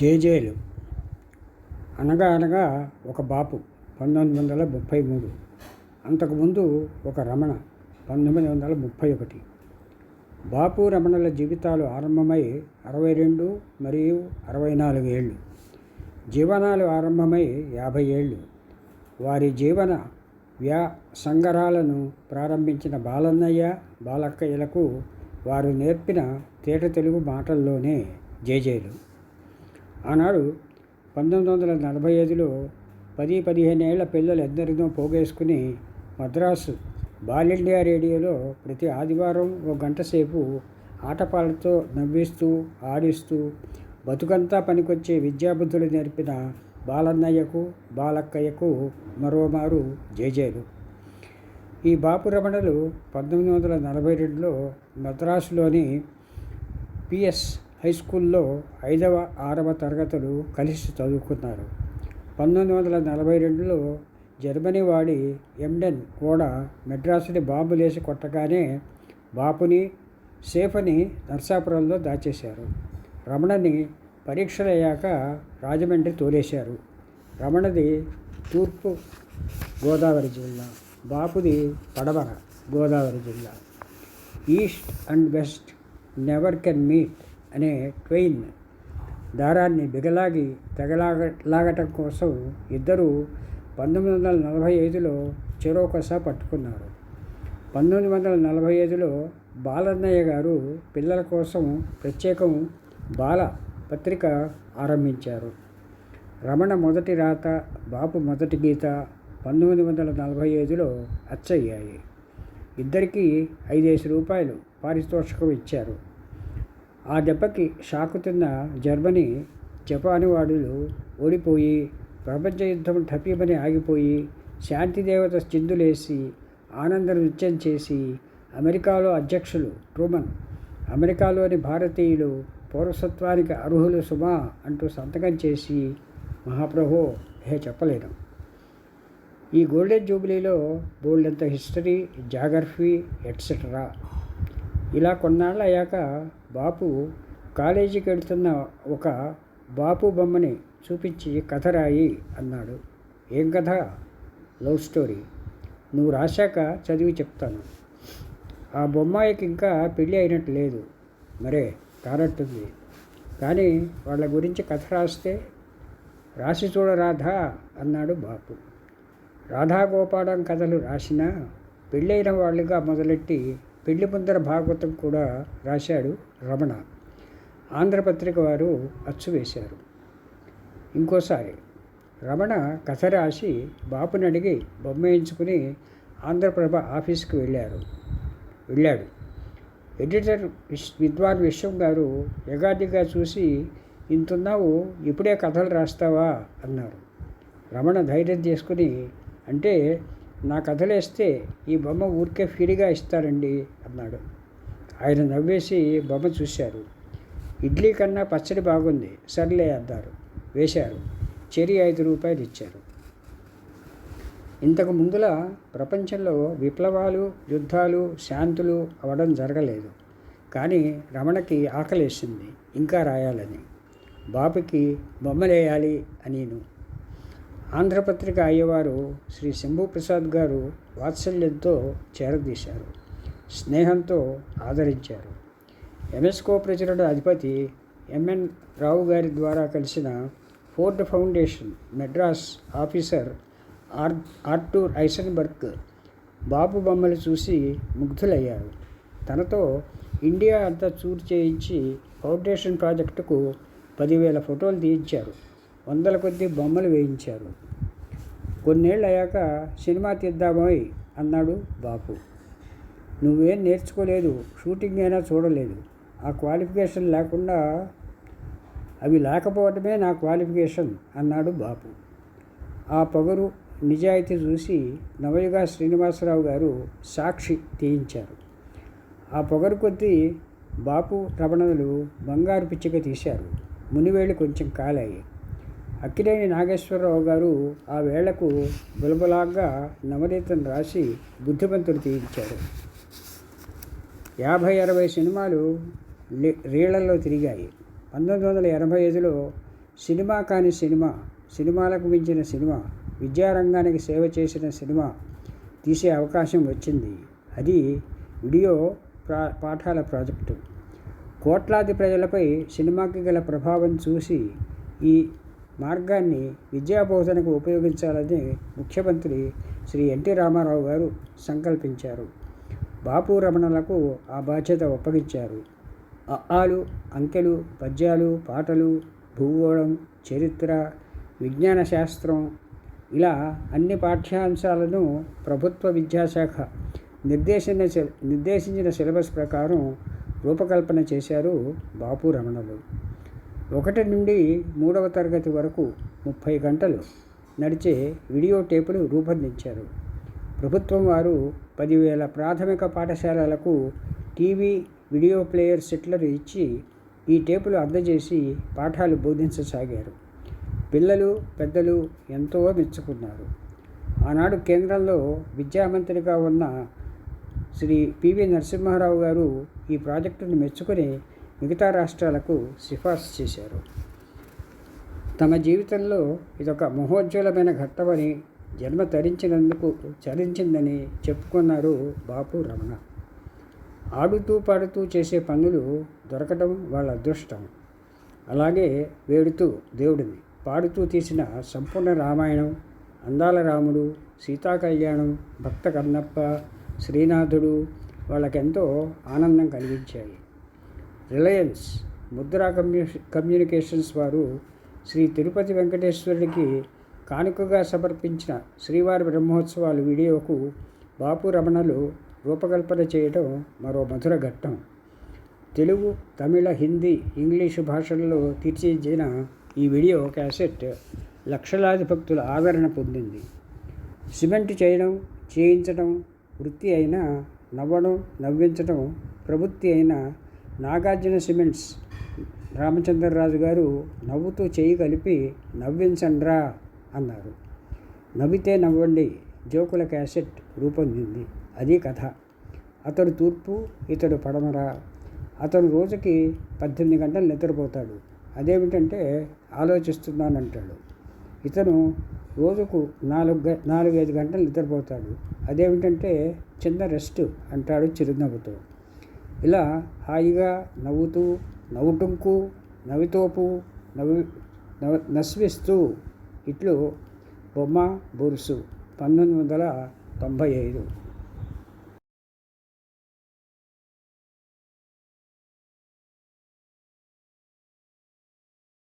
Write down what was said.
జేజేలు. అనగా అనగా ఒక బాపు పంతొమ్మిది వందల ముప్పై మూడు. అంతకుముందు ఒక రమణ పంతొమ్మిది వందల ముప్పై ఒకటి. బాపు రమణల జీవితాలు ఆరంభమై అరవై రెండు మరియు అరవై నాలుగు ఏళ్ళు. జీవనాలు ఆరంభమై యాభై ఏళ్ళు. వారి జీవన వ్యా సంగరాలను ప్రారంభించిన బాలన్నయ్య బాలక్కయ్యలకు వారు నేర్పిన తేట తెలుగు మాటల్లోనే జేజేలు. ఆనాడు పంతొమ్మిది వందల నలభై ఐదులో పది పదిహేను ఏళ్ళ పిల్లలు ఎందరినో పోగేసుకుని మద్రాసు బాల్ ఇండియా రేడియోలో ప్రతి ఆదివారం ఓ గంట సేపు ఆటపాలతో నవ్విస్తూ ఆడిస్తూ బతుకంతా పనికొచ్చే విద్యాబుద్ధులు నేర్పిన బాలన్నయ్యకు బాలక్కయ్యకు మరోమారు జేజేలు ఈ బాపు రమణలు పంతొమ్మిది వందల నలభై రెండులో మద్రాసులోని పిఎస్ హై స్కూల్లో ఐదవ ఆరవ తరగతులు కలిసి చదువుకున్నారు. పంతొమ్మిది వందల నలభై రెండులో జర్మనీ వాడి ఎండెన్ కూడా మెడ్రాసుని బాంబులేసి కొట్టగానే బాపుని సేఫని నర్సాపురంలో దాచేశారు. రమణని పరీక్షలు అయ్యాక రాజమండ్రి తోలేశారు. రమణది తూర్పు గోదావరి జిల్లా బాపుది పడమర గోదావరి జిల్లా. East and west never can meet అనే ట్వైన్ దారాన్ని బిగలాగి తెగలాగ లాగటం కోసం ఇద్దరు పంతొమ్మిది వందల నలభై ఐదులో చెరోకస పట్టుకున్నారు. పంతొమ్మిది వందల నలభై ఐదులో బాలన్నయ్య గారు పిల్లల కోసం ప్రత్యేకం బాల పత్రిక ఆరంభించారు. రమణ మొదటి రాత బాపు మొదటి గీత పంతొమ్మిది వందల నలభై ఐదులో అచ్చయ్యాయి. ఇద్దరికీ ఐదేసి రూపాయలు పారితోషికం ఇచ్చారు. ఆ దెబ్బకి షాకు తిన్న జర్మనీ జపాను వాడులు ఓడిపోయి ప్రపంచ యుద్ధం ఠపీమని ఆగిపోయి శాంతిదేవత చిందులేసి ఆనంద నృత్యం చేసి అమెరికాలో అధ్యక్షులు ట్రూమన్ అమెరికాలోని భారతీయులు పౌరసత్వానికి అర్హులు సుమా అంటూ సంతకం చేసి మహాప్రభో హే చెప్పలేను ఈ గోల్డెన్ జూబిలీలో బోల్డెంత హిస్టరీ జాగ్రఫీ ఎట్సెట్రా ఇలా కొన్నాళ్ళు అయ్యాక బాపు కాలేజీకి వెళ్తున్న ఒక బాపు బొమ్మని చూపించి కథ రాయి అన్నాడు. ఏం కథ? Love story. నువ్వు రాశాక చదివి చెప్తాను. ఆ బొమ్మాయికి ఇంకా పెళ్ళి అయినట్టు లేదు. మరే కానట్టుంది. కానీ వాళ్ళ గురించి కథ రాస్తే రాసి చూడ రాధా అన్నాడు బాపు. రాధాగోపాలం కథలు రాసినా పెళ్ళైన వాళ్ళుగా మొదలెట్టి పెళ్ళి ముందర భాగవతం కూడా రాశాడు రమణ. ఆంధ్రపత్రిక వారు అచ్చు వేశారు. ఇంకోసారి రమణ కథ రాసి బాపుని అడిగి బొమ్మ వేయించుకుని ఆంధ్రప్రభ ఆఫీస్కి వెళ్ళారు. వెళ్ళాడు. ఎడిటర్ విశ్ విద్వాన్ విశ్వం గారు యగాదిగా చూసి ఇంతున్నావు ఇప్పుడే కథలు రాస్తావా? అన్నారు. రమణ ధైర్యం చేసుకుని అంటే నా కథలేస్తే ఈ బొమ్మ ఊరికే ఫ్రీగా ఇస్తారండి అన్నాడు. ఆయన నవ్వేసి బొమ్మ చూశారు. ఇడ్లీ కన్నా పచ్చడి బాగుంది. సర్లే అన్నారు. వేశారు. చెరి ఐదు రూపాయలు ఇచ్చారు. ఇంతకు ముందులా ప్రపంచంలో విప్లవాలు యుద్ధాలు శాంతులు అవడం జరగలేదు. కానీ రమణకి ఆకలేసింది. ఇంకా రాయాలని. బాపుకి బొమ్మలేయాలి అనిను ఆంధ్రపత్రిక అయ్యవారు శ్రీ శంభు ప్రసాద్ గారు వాత్సల్యంతో చేరదీశారు. స్నేహంతో ఆదరించారు. ఎంఎస్కో ప్రచురణ అధిపతి ఎంఎన్ రావు గారి ద్వారా కలిసిన ఫోర్డ్ ఫౌండేషన్ మెడ్రాస్ ఆఫీసర్ ఆర్ ఆర్టూర్ ఐసన్బర్గ్ బాబు బొమ్మలు చూసి ముగ్ధులయ్యారు. తనతో ఇండియా అంతా చూర్ చేయించి ఫౌండేషన్ ప్రాజెక్టుకు పదివేల ఫోటోలు తీయించారు. వందల కొద్ది బొమ్మలు వేయించారు. కొన్నేళ్ళు అయ్యాక సినిమా తీద్దామోయ్ అన్నాడు బాపు. నువ్వేం నేర్చుకోలేదు షూటింగ్ అయినా చూడలేదు. ఆ క్వాలిఫికేషన్ లేకుండా అవి లేకపోవటమే నా క్వాలిఫికేషన్ అన్నాడు బాపు. ఆ పొగరు నిజాయితీ చూసి నవయుగ శ్రీనివాసరావు గారు సాక్షి తీయించారు. ఆ పొగరు కొద్దీ బాపు రమణలు బంగారు పిచ్చిక తీశారు. మునివేళ్ళు కొంచెం కాలాయి. అక్కినేని నాగేశ్వరరావు గారు ఆ వేళకు బులబులాగా నవనీతం రాసి బుద్ధిమంతుడు తీయించారు. యాభై అరవై సినిమాలు రీళ్ళలో తిరిగాయి. పంతొమ్మిది వందల ఎనభై ఐదులో సినిమా కాని సినిమా సినిమాలకు మించిన సినిమా విద్యారంగానికి సేవ చేసిన సినిమా తీసే అవకాశం వచ్చింది. అది వీడియో ప్రా పాఠాల ప్రాజెక్టు. కోట్లాది ప్రజలపై సినిమాకి గల ప్రభావం చూసి ఈ మార్గాన్ని విద్యాబోధనకు ఉపయోగించాలని ముఖ్యమంత్రి శ్రీ ఎన్టీ రామారావు గారు సంకల్పించారు. బాపు రమణలకు ఆ బాధ్యత ఒప్పగించారు. అఆలు అంకెలు పద్యాలు పాటలు భూగోళం చరిత్ర విజ్ఞాన శాస్త్రం ఇలా అన్ని పాఠ్యాంశాలను ప్రభుత్వ విద్యాశాఖ నిర్దేశించిన నిర్దేశించిన సిలబస్ ప్రకారం రూపకల్పన చేశారు బాపు రమణలు. ఒకటి నుండి మూడవ తరగతి వరకు ముప్పై గంటలు నడిచే వీడియో టేపులు రూపొందించారు. ప్రభుత్వం వారు పదివేల ప్రాథమిక పాఠశాలలకు టీవీ వీడియో ప్లేయర్ సెట్లను ఇచ్చి ఈ టేపులు అందజేసి పాఠాలు బోధించసాగారు. పిల్లలు పెద్దలు ఎంతో మెచ్చుకున్నారు. ఆనాడు కేంద్రంలో విద్యామంత్రిగా ఉన్న శ్రీ పివి నరసింహారావు గారు ఈ ప్రాజెక్టును మెచ్చుకొని మిగతా రాష్ట్రాలకు సిఫార్సు చేశారు. తమ జీవితంలో ఇదొక మహోజ్వలమైన ఘట్టమని జన్మ తరించినందుకు చరించిందని చెప్పుకున్నారు బాపు రమణ. ఆడుతూ పాడుతూ చేసే పనులు దొరకడం వాళ్ళ అదృష్టం. అలాగే వేడుతూ దేవుడిని పాడుతూ తీసిన సంపూర్ణ రామాయణం అందాల రాముడు సీతా కళ్యాణం భక్త కన్నప్ప శ్రీనాథుడు వాళ్ళకెంతో ఆనందం కలిగించాయి. రిలయన్స్ ముద్రా కమ్యూ కమ్యూనికేషన్స్ వారు శ్రీ తిరుపతి వెంకటేశ్వరుడికి కానుకగా సమర్పించిన శ్రీవారి బ్రహ్మోత్సవాలు వీడియోకు బాపు రమణలు రూపకల్పన చేయడం మరో మధుర ఘట్టం. తెలుగు తమిళ హిందీ ఇంగ్లీషు భాషల్లో తీర్చిదిద్దిన ఈ వీడియో క్యాసెట్ లక్షలాది భక్తుల ఆదరణ పొందింది. సిమెంట్ చేయడం చేయించడం వృత్తి అయినా నవ్వడం నవ్వించడం ప్రవృత్తి అయిన నాగార్జున సిమెంట్స్. రామచంద్రరాజు గారు నవ్వుతూ చేయి కలిపి నవ్వించండ్రా అన్నారు. నవ్వితే నవ్వండి జోకుల క్యాసెట్ రూపొందింది. అది కథ. అతడు తూర్పు ఇతడు పడమర. అతను రోజుకి పద్దెనిమిది గంటలు నిద్రపోతాడు. అదేమిటంటే ఆలోచిస్తున్నానంటాడు. ఇతను రోజుకు నాలుగు గ నాలుగైదు గంటలు నిద్రపోతాడు. అదేమిటంటే చిన్న రెస్ట్ అంటాడు చిరునవ్వుతో. ఇలా హాయిగా నవ్వుతూ నవ్వుటుంకు నవ్వితోపు నవ్వి నవ నస్విస్తూ ఇట్లు బొమ్మ బొరుసు పంతొమ్మిది వందల తొంభై ఐదు